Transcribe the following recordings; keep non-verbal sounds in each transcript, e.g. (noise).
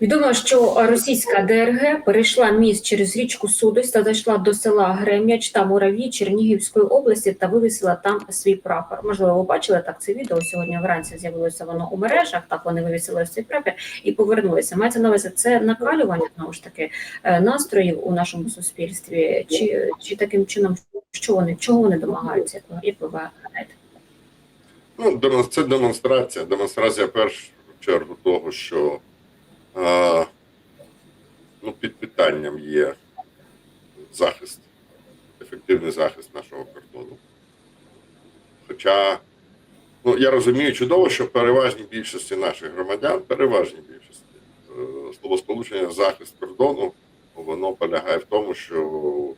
Відомо, що російська ДРГ перейшла міст через річку Судось та зайшла до села Грем'яч та Муравій Чернігівської області та вивісила там свій прапор. Можливо, ви бачили так це відео. Сьогодні вранці з'явилося воно у мережах. Так вони вивісили цей прапор і повернулися. Мається на увазі це накалювання знову ж таки е, настроїв у нашому суспільстві, чи, чи таким чином, що вони чого вони домагаються? Як ви- гадаєте? Ну, це демонстрація. Демонстрація першу чергу того, що ну, під питанням є захист, ефективний захист нашого кордону. Хоча, ну, я розумію чудово, що переважній більшості наших громадян, переважній більшості, е, словосполучення захист кордону, воно полягає в тому, що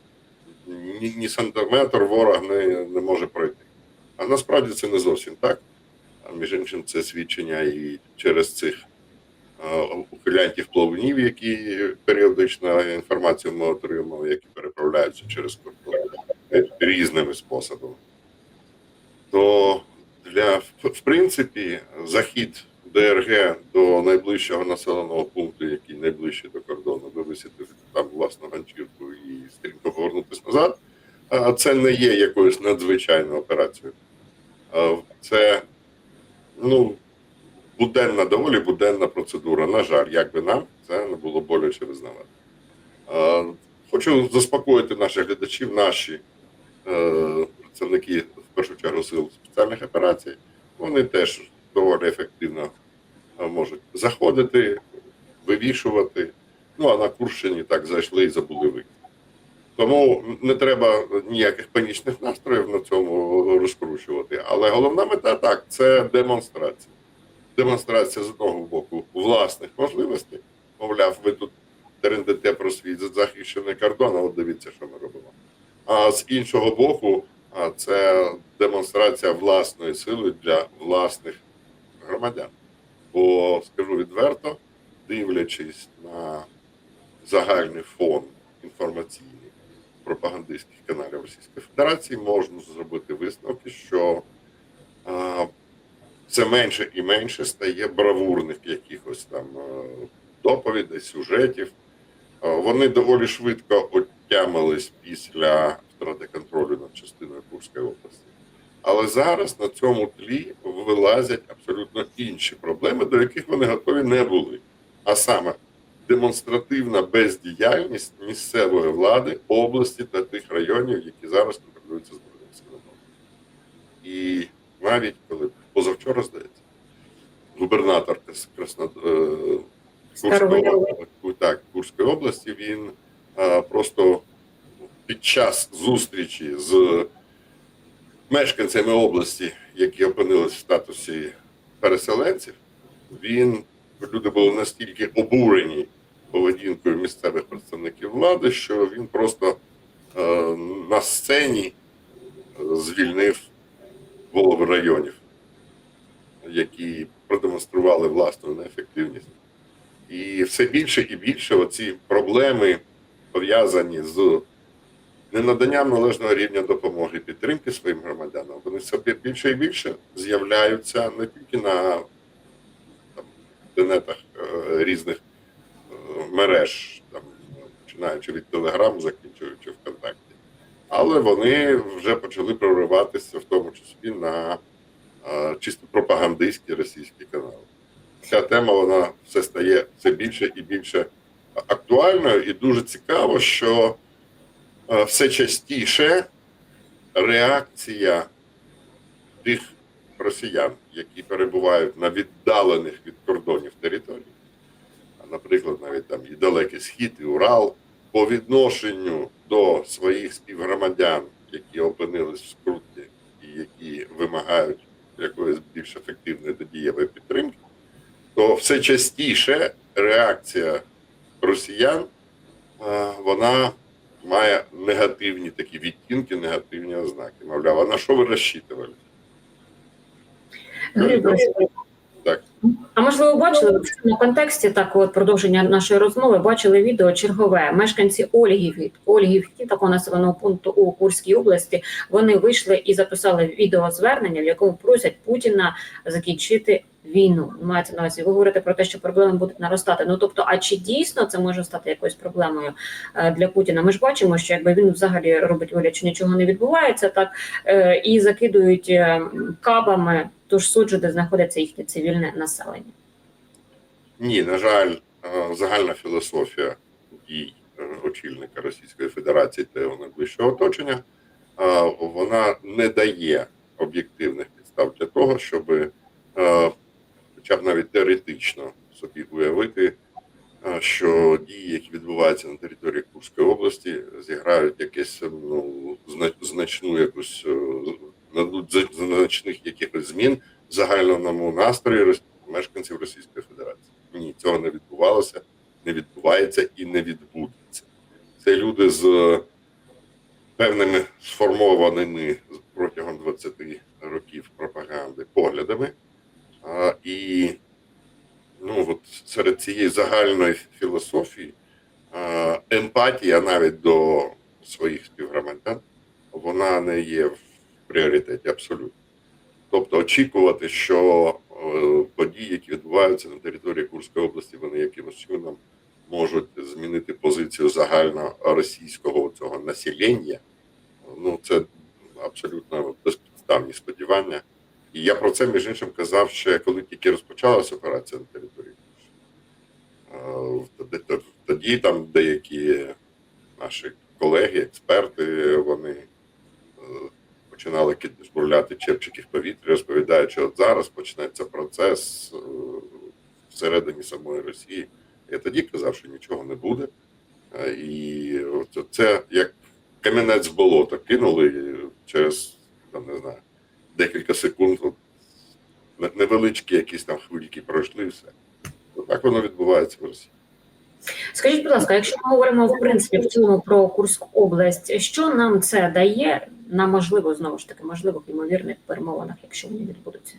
ні, ні сантиметр ворог не, не може пройти. А насправді це не зовсім так. А між іншим, це свідчення і через цих ухилянтів плавунів, які періодично інформацію ми отримали, які переправляються через кордон різними способами. То для в- принципі захід ДРГ до найближчого населеного пункту, який найближчий до кордону, вивісити там власну ганчірку і стрімко повернутися назад. а Це не є якоюсь надзвичайною операцією. Це ну, буденна, доволі буденна процедура. На жаль, як би нам це не було боляче визнавати. Хочу заспокоїти наших глядачів, наші е, представники в першу чергу сил спеціальних операцій. Вони теж доволі ефективно е, можуть заходити, вивішувати. Ну а на Курщині так зайшли і забули вийти. Тому не треба ніяких панічних настроїв на цьому розкручувати. Але головна мета так це демонстрація. Демонстрація з одного боку власних можливостей. Мовляв, ви тут терендите про свій захищений кордон, а от дивіться, що ми робимо. А з іншого боку, це демонстрація власної сили для власних громадян. Бо скажу відверто, дивлячись на загальний фон інформаційний пропагандистських каналів Російської Федерації, можна зробити висновки, що все менше і менше стає бравурних якихось там е, доповідей, сюжетів. Е, Вони доволі швидко отямились після втрати контролю над частиною Курської області. Але зараз на цьому тлі вилазять абсолютно інші проблеми, до яких вони готові не були. А саме демонстративна бездіяльність місцевої влади області та тих районів, які зараз контролюються збройними силами. І навіть коли позавчора здається, губернатор Крас- Красно, е, Курської, так, Курської області. Він е, просто під час зустрічі з мешканцями області, які опинились в статусі переселенців, він люди були настільки обурені поведінкою місцевих представників влади, що він просто е, на сцені звільнив голови районів, які продемонстрували власну неефективність. І все більше і більше оці проблеми пов'язані з ненаданням належного рівня допомоги і підтримки своїм громадянам, вони все більше і більше з'являються не тільки на там, інтернетах е, різних е, мереж, там, починаючи від Телеграм, закінчуючи ВКонтакті. Але вони вже почали прориватися, в тому числі на чисто пропагандистські російські канали. Ця тема вона все стає все більше і більше актуальною, і дуже цікаво, що все частіше реакція тих росіян, які перебувають на віддалених від кордонів територій, наприклад, навіть там і Далекий Схід, і Урал, по відношенню до своїх співгромадян, які опинились в скрутні і які вимагають якоїсь більш ефективної та дієвої підтримки, то все частіше реакція росіян вона має негативні такі відтінки, негативні ознаки. Мовляв, а на що ви розчитували? Так. А можливо, бачили в контексті так, от продовження нашої розмови, бачили відео чергове. Мешканці Ольгів, Ольгівки, такого населеного пункту у Курській області, вони вийшли і записали відеозвернення, в якому просять Путіна закінчити війну. Мається на увазі. Ви говорите про те, що проблеми будуть наростати. Ну тобто, а чи дійсно це може стати якоюсь проблемою е, для Путіна? Ми ж бачимо, що якби він взагалі робить вигляд, що нічого не відбувається, так е, і закидують е, кабами ту ж суджу, де знаходиться їхнє цивільне населення. Ні, на жаль, е, загальна філософія дій е, очільника Російської Федерації та його найближчого оточення, е, вона не дає об'єктивних підстав для того, щоб хоча б навіть теоретично собі уявити, що дії, які відбуваються на території Курської області, зіграють якесь ну, значну якусь надуть значних якихось змін в загальному настрої мешканців Російської Федерації. Ні, цього не відбувалося, не відбувається і не відбудеться. Це люди з певними сформованими протягом 20 років пропаганди поглядами. А, і ну, от серед цієї загальної філософії а, емпатія навіть до своїх співгромадян, вона не є в пріоритеті абсолютно. Тобто очікувати, що е, події, які відбуваються на території Курської області, вони якимось чином можуть змінити позицію загально російського цього населення. Ну це абсолютно безпідставні сподівання. І я про це між іншим казав ще коли тільки розпочалася операція на території. Е, Тоді, тоді там деякі наші колеги, експерти, вони е, починали жбурляти чепчики в повітря, розповідаючи, от зараз почнеться процес е, всередині самої Росії. Я тоді казав, що нічого не буде. Е, І от це як камінець в болото кинули через там, не знаю, декілька секунд. От, невеличкі якісь там хвильки пройшли і все. Так воно відбувається в Росії. Скажіть, будь ласка, якщо ми говоримо в принципі в цілому про Курську область, що нам це дає на можливо знову ж таки можливих ймовірних перемовинах, якщо вони відбудуться?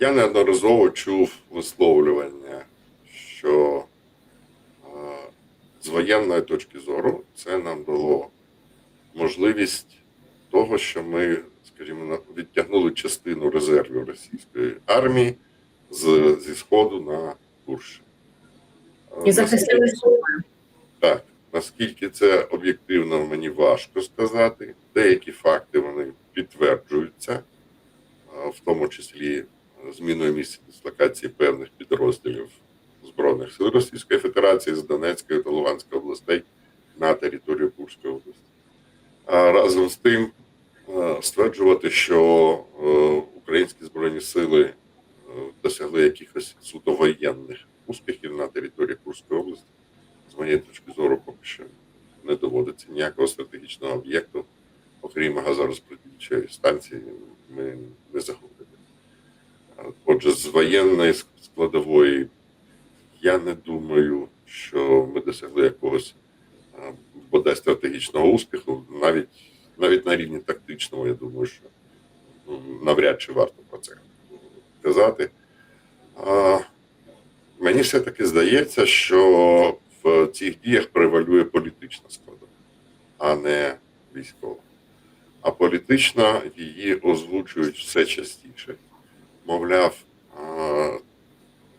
Я неодноразово чув висловлювання, що е, з воєнної точки зору це нам дало можливість того, що ми, скажімо, відтягнули частину резервів російської армії з, зі сходу на Курщину. Е, І захистили себе. Так, наскільки це об'єктивно, мені важко сказати. Деякі факти вони підтверджуються, в тому числі зміною місця дислокації певних підрозділів Збройних сил Російської Федерації з Донецької та Луганської областей на територію Курської області. А разом з тим е, стверджувати, що е, українські збройні сили е, досягли якихось суто воєнних успіхів на території Курської області з моєї точки зору, поки що не доводиться ніякого стратегічного об'єкту, окрім газорозподільчої станції, ми не заходимо. Отже, з воєнної складової я не думаю, що ми досягли якогось бодай стратегічного успіху, навіть навіть на рівні тактичному, я думаю, що ну, навряд чи варто про це казати. А, Мені все-таки здається, що в цих діях превалює політична складова, а не військова. А політична її озвучують все частіше. Мовляв,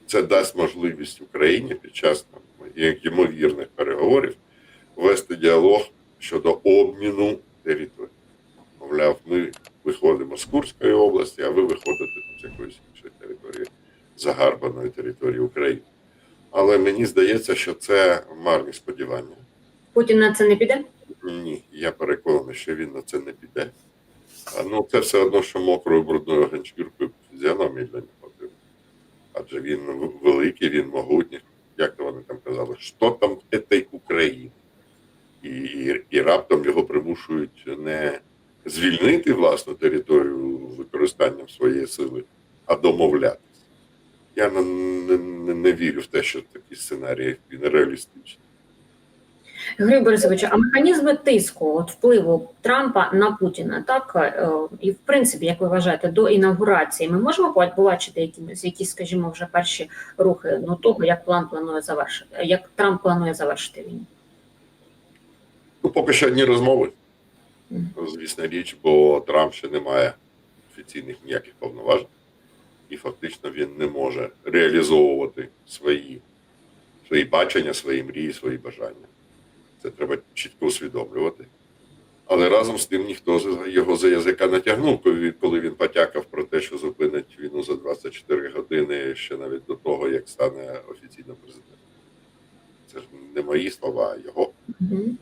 це дасть можливість Україні під час ймовірних переговорів вести діалог щодо обміну територій. Мовляв, ми виходимо з Курської області, а ви виходите з якоїсь іншої території загарбаної території України. Але мені здається, що це марні сподівання. Путін на це не піде? Ні, я переконаний, що він на це не піде. А, Ну, це все одно, що мокрою брудною ганчіркою фізіономії для нього. Адже він великий, він могутній. Як то вони там казали, що там этой України? І, і, і раптом його примушують не звільнити власну територію використанням своєї сили, а домовлятися. Я не, не, не, вірю в те, що такий сценарій він реалістичний. Григорій Борисович, а механізми тиску, от впливу Трампа на Путіна, так е, і в принципі, як ви вважаєте, до інаугурації ми можемо побачити якісь, якісь, скажімо, вже перші рухи ну того, як план планує завершити, як Трамп планує завершити війну? Ну, поки що одні розмови, звісна річ, бо Трамп ще не має офіційних ніяких повноважень, і фактично він не може реалізовувати свої, свої бачення, свої мрії, свої бажання. Це треба чітко усвідомлювати. Але разом з тим ніхто його за язика не тягнув, коли він- потякав про те, що зупинить війну за 24 години ще навіть до того, як стане офіційним президентом. Це ж не мої слова, а його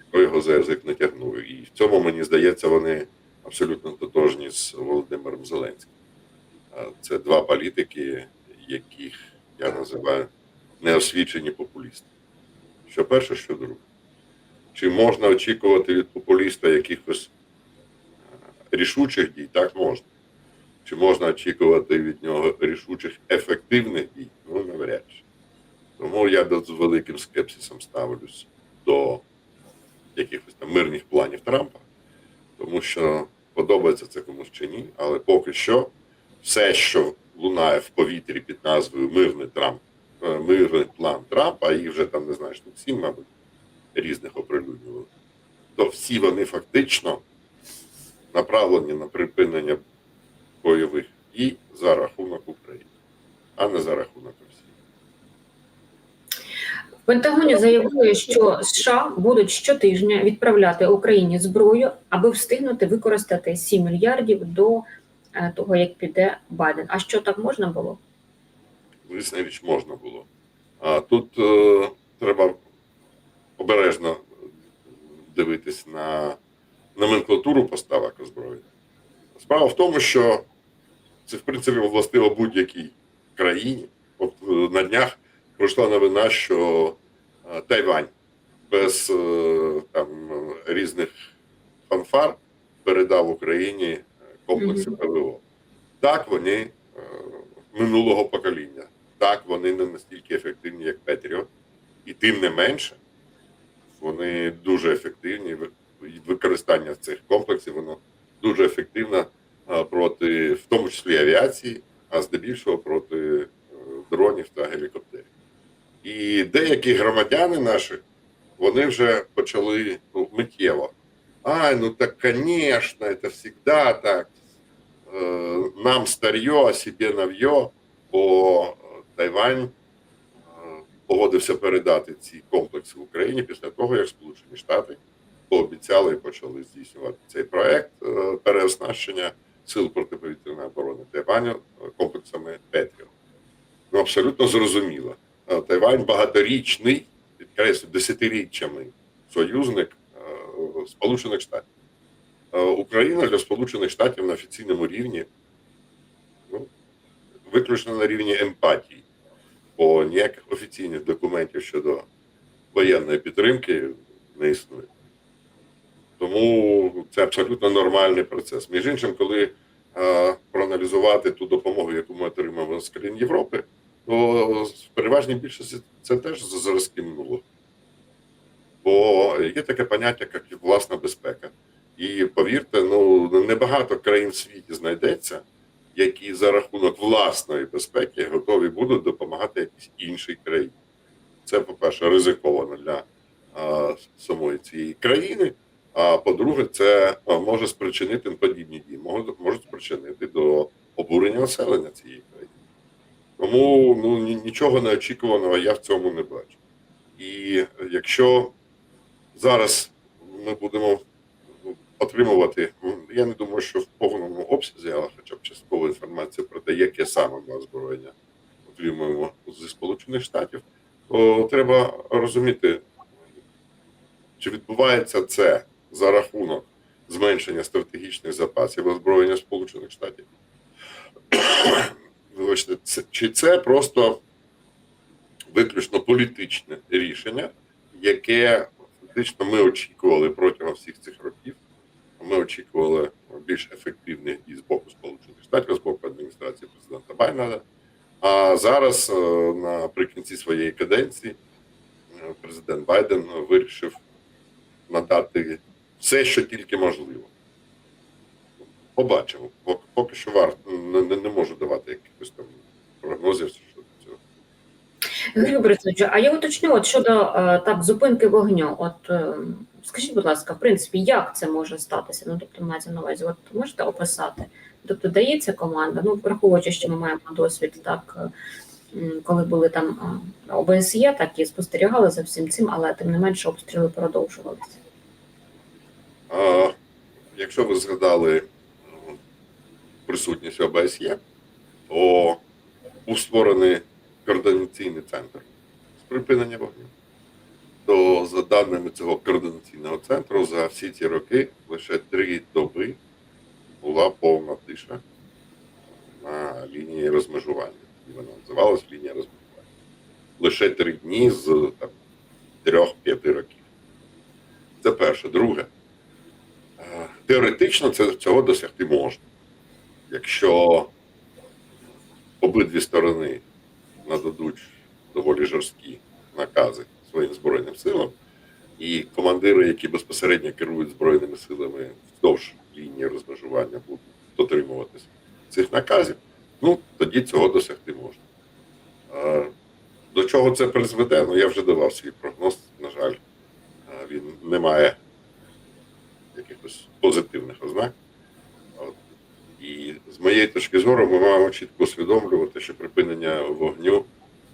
хто його за язик не тягнув. І в цьому, мені здається, вони абсолютно тотожні з Володимиром Зеленським. Це два політики, яких я називаю неосвічені популісти. Що перше, що друге. Чи можна очікувати від популіста якихось е, рішучих дій? Так можна. Чи можна очікувати від нього рішучих ефективних дій? Ну, навряд чи. Тому я з великим скепсисом ставлюсь до якихось там мирних планів Трампа, тому що подобається це комусь чи ні, але поки що все, що лунає в повітрі під назвою Мирний Трамп, е, мирний план Трампа, і вже там не знаю, штук сім, мабуть, різних оприлюднювали, то всі вони фактично направлені на припинення бойових дій за рахунок України, а не за рахунок Росії. В Пентагоні заявили, що США будуть щотижня відправляти Україні зброю, аби встигнути використати 7 мільярдів до е, того, як піде Байден. А що так можна було? звісно, річ можна було. А тут е, треба обережно дивитись на номенклатуру поставок озброєння. Справа в тому, що це, в принципі, властиво будь-якій країні. От е, на днях пройшла новина, що е, Тайвань без е, там різних фанфар передав Україні комплекси ПВО. Так, вони минулого покоління. Так, вони не настільки ефективні, як Петріот, і тим не менше, вони дуже ефективні. Використання цих комплексів воно дуже ефективно проти, в тому числі авіації, а здебільшого проти е, дронів та гелікоптерів. І деякі громадяни наші, вони вже почали ну, миттєво. Ай, ну так, конечно, это всегда так. Э, Нам старье, а себе нав'є, бо е, Тайвань е, погодився передати ці комплекси Україні після того, як Сполучені Штати пообіцяли і почали здійснювати цей проект е, переоснащення сил протиповітряної оборони Тайваню е, комплексами Петріо. Ну, абсолютно зрозуміло. Е, Тайвань багаторічний, підкреслю, десятиріччями союзник Сполучених Штатів. Україна для Сполучених Штатів на офіційному рівні ну, виключно на рівні емпатії, бо ніяких офіційних документів щодо воєнної підтримки не існує. Тому це абсолютно нормальний процес. Між іншим, коли е, проаналізувати ту допомогу, яку ми отримаємо з країн Європи, то в переважній більшості це теж за зразки минулого. Бо є таке поняття, як власна безпека. І повірте, ну небагато країн в світі знайдеться, які за рахунок власної безпеки готові будуть допомагати якійсь іншій країні. Це, по-перше, ризиковано для а, самої цієї країни. А по-друге, це може спричинити подібні дії, можуть, можуть спричинити до обурення населення цієї країни. Тому ну, нічого неочікуваного я в цьому не бачу. І якщо зараз ми будемо отримувати, я не думаю, що в повному обсязі, але хоча б часткову інформацію про те, яке саме ми озброєння отримуємо зі Сполучених Штатів, то треба розуміти, чи відбувається це за рахунок зменшення стратегічних запасів озброєння Сполучених Штатів. (coughs) Вибачте, чи це просто виключно політичне рішення, яке фактично ми очікували протягом всіх цих років. Ми очікували більш ефективних дій з боку Сполучених Штатів, з боку адміністрації президента Байдена. А зараз, е, наприкінці своєї каденції, е, президент Байден вирішив надати все, що тільки можливо. Побачимо. Поки що варто не, не, не можу давати якихось там прогнозів. Григорій Борисовичу, а я уточню от щодо е, так зупинки вогню. От е, скажіть, будь ласка, в принципі, як це може статися? Ну тобто, мається на увазі, от можете описати? Тобто дається команда, ну враховуючи, що ми маємо досвід, так коли були там ОБСЄ, так і спостерігали за всім цим, але тим не менше обстріли продовжувалися. А, якщо ви згадали присутність ОБСЄ, то був створений координаційний центр з припинення вогню. То за даними цього координаційного центру, за всі ці роки лише три доби була повна тиша на лінії розмежування. І вона називалась лінія розмежування. Лише три дні з трьох-п'яти років. Це перше. Друге. Теоретично це, цього досягти можна. Якщо обидві сторони нададуть доволі жорсткі накази своїм Збройним силам, і командири, які безпосередньо керують Збройними силами вздовж лінії розмежування, будуть дотримуватися цих наказів, ну тоді цього досягти можна. Е, До чого це призведе? Ну я вже давав свій прогноз. На жаль, він не має якихось позитивних ознак. І з моєї точки зору, ми маємо чітко усвідомлювати, що припинення вогню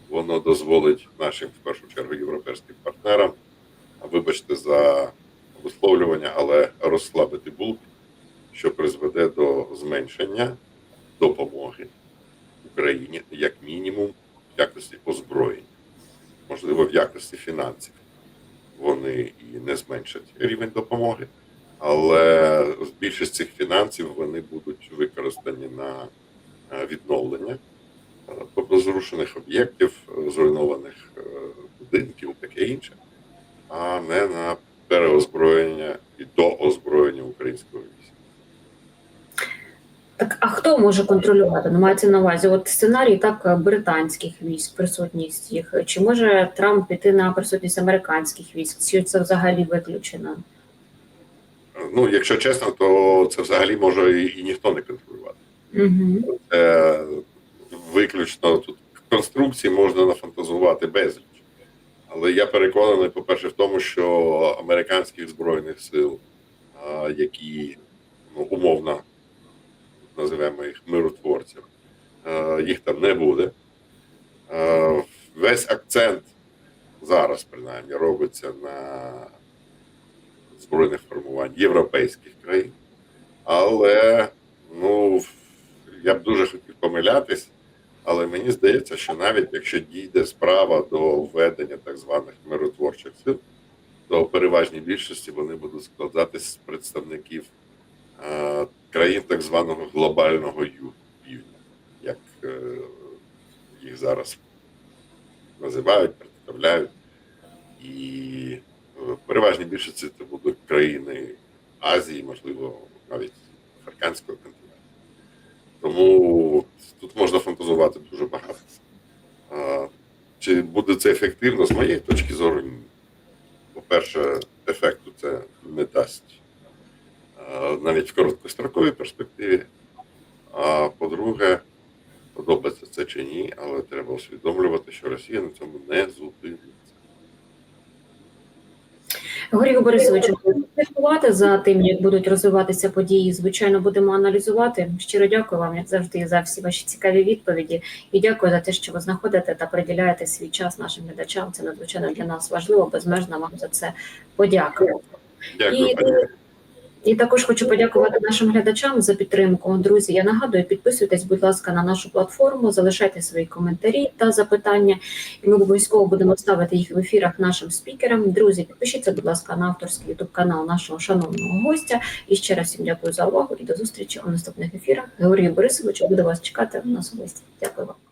воно дозволить нашим, в першу чергу, європейським партнерам, вибачте за висловлювання, але розслабити булк, що призведе до зменшення допомоги Україні як мінімум в якості озброєння, можливо, в якості фінансів. Вони і не зменшать рівень допомоги, але більшість цих фінансів вони будуть використані на е, відновлення е, розрушених об'єктів, зруйнованих е, будинків, таке інше, а не на переозброєння і доозброєння українського війська. Так, а хто може контролювати? Ну, мається на увазі, от сценарій так британських військ, присутність їх. Чи може Трамп піти на присутність американських військ? Чи це взагалі виключено? Ну, якщо чесно, то це взагалі може і, і ніхто не контролювати. Угу. Це виключно тут конструкції можна нафантазувати безліч. Але я переконаний, по-перше, в тому, що американських збройних сил, які ну, умовно називаємо їх миротворцями, їх там не буде. Весь акцент зараз, принаймні, робиться на збройних формувань європейських країн. Але ну, я б дуже хотів помилятись, але мені здається, що навіть якщо дійде справа до введення так званих миротворчих сил, то в переважній більшості вони будуть складатись з представників е, країн так званого глобального півдня, як е, їх зараз називають, представляють. І в переважній більшості це будуть країни Азії, можливо, навіть Африканського континенту. Тому тут можна фантазувати дуже багато. А, Чи буде це ефективно? З моєї точки зору. По-перше, ефекту це не дасть а, навіть в короткостроковій перспективі. А по-друге, подобається це чи ні, але треба усвідомлювати, що Росія на цьому не зупиниться. Григорій Борисовичу, будемо слідкувати за тим, як будуть розвиватися події. Звичайно, будемо аналізувати. Щиро дякую вам, як завжди, за всі ваші цікаві відповіді. І дякую за те, що ви знаходите та приділяєте свій час нашим глядачам. Це надзвичайно для нас важливо. Безмежно вам за це подякую. Дякую, І-. І також хочу подякувати нашим глядачам за підтримку. Друзі, я нагадую, підписуйтесь, будь ласка, на нашу платформу, залишайте свої коментарі та запитання. І ми обов'язково будемо ставити їх в ефірах нашим спікерам. Друзі, підпишіться, будь ласка, на авторський ютуб канал нашого шановного гостя. І ще раз всім дякую за увагу і до зустрічі у наступних ефірах. Георгій Борисович буде вас чекати у нас у гості. Дякую вам.